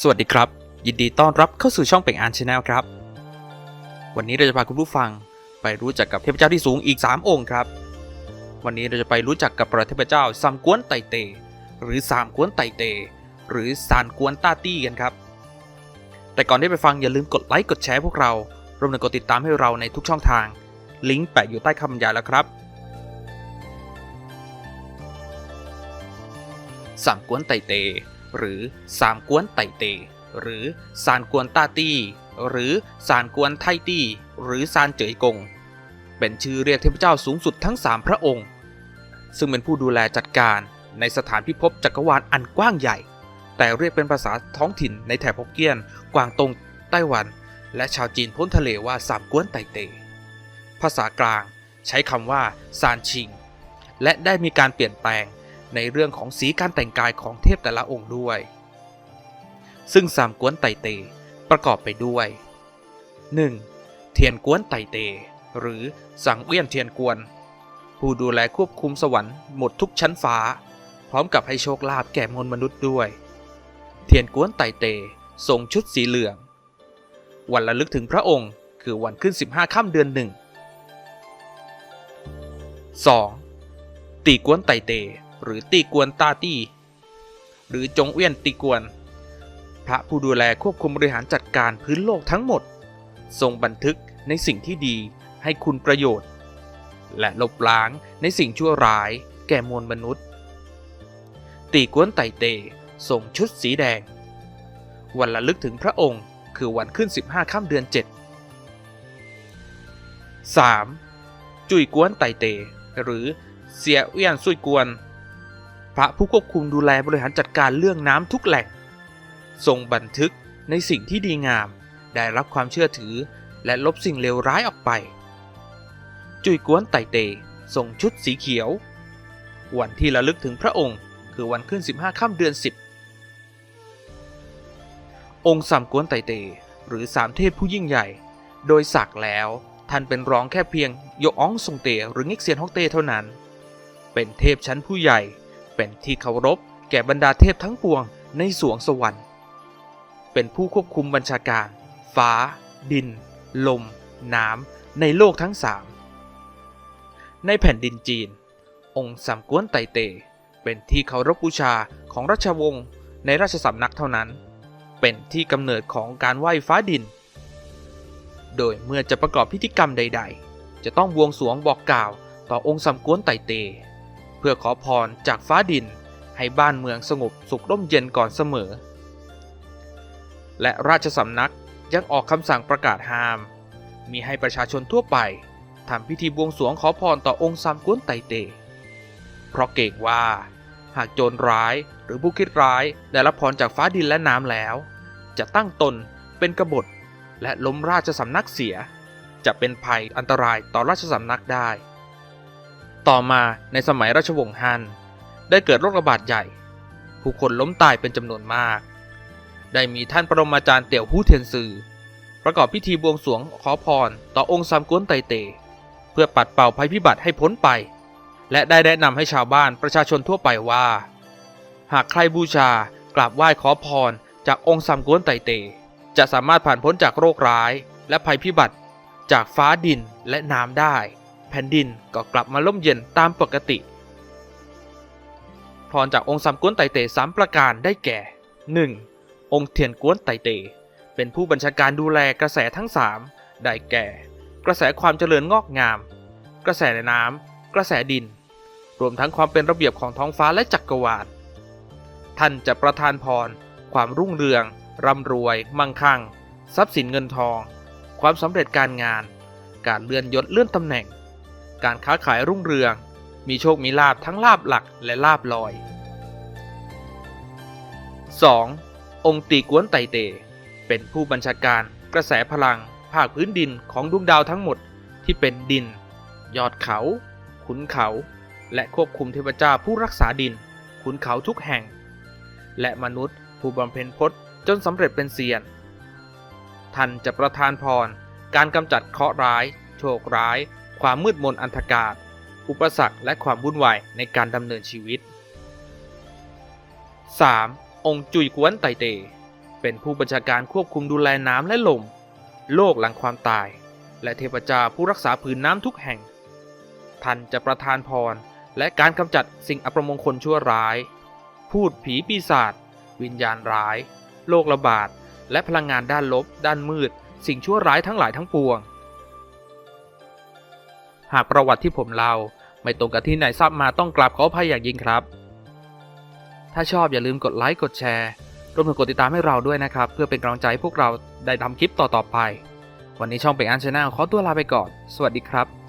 สวัสดีครับ ยินดีต้อนรับเข้าสู่ช่องเป่งอานชาแนลครับ วันนี้เราจะพาคุณผู้ฟังไปรู้จักกับเทพเจ้าที่สูงอีก 3 องค์ครับ วันนี้เราจะไปรู้จักกับพระเทพเจ้าซามกวนไตเต หรือซามกวนไตเต หรือซานกวนต้าตี้กันครับ แต่ก่อนที่ไปฟังอย่าลืมกดไลค์กดแชร์พวกเรารวมถึงกดติดตามให้เราในทุกช่องทาง ลิงก์แปะอยู่ใต้คำบรรยายแล้วครับสามกวนไตเต หรือสามกวนไตเต หรือซานกวนต้าตี้หรือซานกวนไทตี้ หรือซานเจ๋ยกง เป็นชื่อเรียกเทพเจ้าสูงสุดทั้ง3พระองค์ ซึ่งเป็นผู้ดูแลจัดการในสถานพิภพจักรวาลอันกว้างใหญ่ แต่เรียกเป็นภาษาท้องถิ่นในแถบฮกเกี้ยน กวางตง ไต้หวัน และชาวจีนพ้นทะเลว่าสามกวนไตเต ภาษากลางใช้คำว่าซานชิง และได้มีการเปลี่ยนแปลง ในเรื่องของสีการแต่งกายของเทพแต่ละองค์ด้วย ซึ่งสามกวนไตเต ประกอบไปด้วย 1. เทียนกวนไตเต หรือสังเวียนเทียนกวน ผู้ดูแลควบคุมสวรรค์หมดทุกชั้นฟ้า พร้อมกับให้โชคลาภแก่มวลมนุษย์ด้วย เทียนกวนไตเตทรงชุดสีเหลือง วันระลึกถึงพระองค์คือวันขึ้น 15 ค่ำเดือนหนึ่ง 2. ตีกวนไตเต หรือตีกวนตาตี้ หรือจงเวียนตีกวน พระผู้ดูแลควบคุมบริหารจัดการพื้นโลกทั้งหมด ทรงบันทึกในสิ่งที่ดีให้คุณประโยชน์ และลบล้างในสิ่งชั่วร้ายแก่มวลมนุษย์ ตีกวนไตเตทรงชุดสีแดง วันระลึกถึงพระองค์คือวันขึ้น 15ค่ำเดือน 7 3. จุยกวนไตเต หรือเสียเวียนซุยกวน พระผู้ควบคุมดูแลบริหารจัดการเรื่องน้ำทุกแหล่ง ทรงบันทึกในสิ่งที่ดีงาม ได้รับความเชื่อถือ และลบสิ่งเลวร้ายออกไป จุยกวนไตเตทรงชุดสีเขียว วันที่ระลึกถึงพระองค์คือวันขึ้น 15ค่ำเดือน 10 องค์สามกวนไตเต หรือสามเทพผู้ยิ่งใหญ่ โดยศักแล้วท่านเป็นรองแค่เพียงโยอองซงเตหรืองิกเซียนฮอกเตเท่านั้น เป็นเทพชั้นผู้ใหญ่ เป็นที่เคารพแก่บรรดาเทพทั้งปวงในสวงสวรรค์ เป็นผู้ควบคุมบัญชาการ ฟ้า ดิน ลม น้ำ ในโลกทั้งสามในแผ่นดินจีน องค์สามกวนไตเต เป็นที่เคารพบูชาของราชวงศ์ในราชสำนักเท่านั้น เป็นที่กำเนิดของการไหว้ฟ้าดิน โดยเมื่อจะประกอบพิธีกรรมใด ๆ จะต้องบวงสรวงบอกกล่าวต่อองค์สามกวนไตเต พื่อขอพรจากฟ้าดิน ให้บ้านเมืองสงบสุขร่มเย็นก่อนเสมอ และราชสำนักยังออกคำสั่งประกาศห้าม มีให้ประชาชนทั่วไปทำพิธีบวงสรวงขอพรต่อองค์สามกวนไตเต เพราะเกรงว่า หากโจรร้ายหรือผู้คิดร้ายได้รับพรจากฟ้าดินและน้ำแล้ว จะตั้งตนเป็นกบฏและล้มราชสำนักเสีย จะเป็นภัยอันตรายต่อราชสำนักได้ ต่อมาในสมัยราชวงศ์ฮัน ได้เกิดโรคระบาดใหญ่ ผู้คนล้มตายเป็นจำนวนมาก ได้มีท่านปรมาจารย์เตี่ยวหู้เทียนซือประกอบพิธีบวงสรวงขอพรต่อองค์สามกวนไตเต เพื่อปัดเป่าภัยพิบัติให้พ้นไป และได้แนะนำให้ชาวบ้านประชาชนทั่วไปว่า หากใครบูชากราบไหว้ขอพรจากองค์สามกวนไตเต จะสามารถผ่านพ้นจากโรคร้ายและภัยพิบัติจากฟ้าดินและน้ำได้ ผ่นดินก็กลับมาล่มเย็นตามปกติ พรจากองค์สามกวนไตเตสามประการได้แก่ 1. องค์เทียนกวนไตเต เป็นผู้บัญชาการดูแลกระแสทั้งสามได้แก่ กระแสความเจริญงอกงาม กระแสน้ำกระแสดิน รวมทั้งความเป็นระเบียบของท้องฟ้าและจักรวาล ท่านจะประทานพร ความรุ่งเรืองร่ำรวย มั่งคั่ง ทรัพย์สินเงินทอง ความสำเร็จการงาน การเลื่อนยศเลื่อนตำแหน่ง การค้าขายรุ่งเรือง มีโชคมีลาบทั้งลาบหลักและลาบลอย 2. องค์ตีกวนไตเต เป็นผู้บัญชาการกระแสพลัง ภาคพื้นดินของดวงดาวทั้งหมดที่เป็นดิน ยอดเขา ขุนเขา และควบคุมเทพเจ้าผู้รักษาดิน ขุนเขาทุกแห่ง และมนุษย์ผู้บำเพ็ญพจน์จนสำเร็จเป็นเซียน ท่านจะประทานพร การกำจัดเคราะห์ร้าย โชคร้าย ความมืดมนอันธกาศอุปสรรคและความวุ่นวายในการดำเนินชีวิต 3. องค์จุยกวนไตเต เป็นผู้บัญชาการควบคุมดูแลน้ำและลม โลกหลังความตาย และเทพเจ้าผู้รักษาผืนน้ำทุกแห่ง ท่านจะประทานพร และการกำจัดสิ่งอัปมงคลชั่วร้าย พูดผีปีศาจวิญญาณร้าย โรคระบาด และพลังงานด้านลบ ด้านมืด สิ่งชั่วร้ายทั้งหลายทั้งปวง หากประวัติที่ผมเล่าไม่ตรงกับที่นายทราบมาต้องกราบขออภัยอย่างยิ่งครับ ถ้าชอบอย่าลืมกดไลค์กดแชร์รวมถึงกดติดตามให้เราด้วยนะครับ เพื่อเป็นกำลังใจให้พวกเราได้ทำคลิปต่อๆไป วันนี้ช่องเป็งอันชาแนลขอตัวลาไปก่อน สวัสดีครับ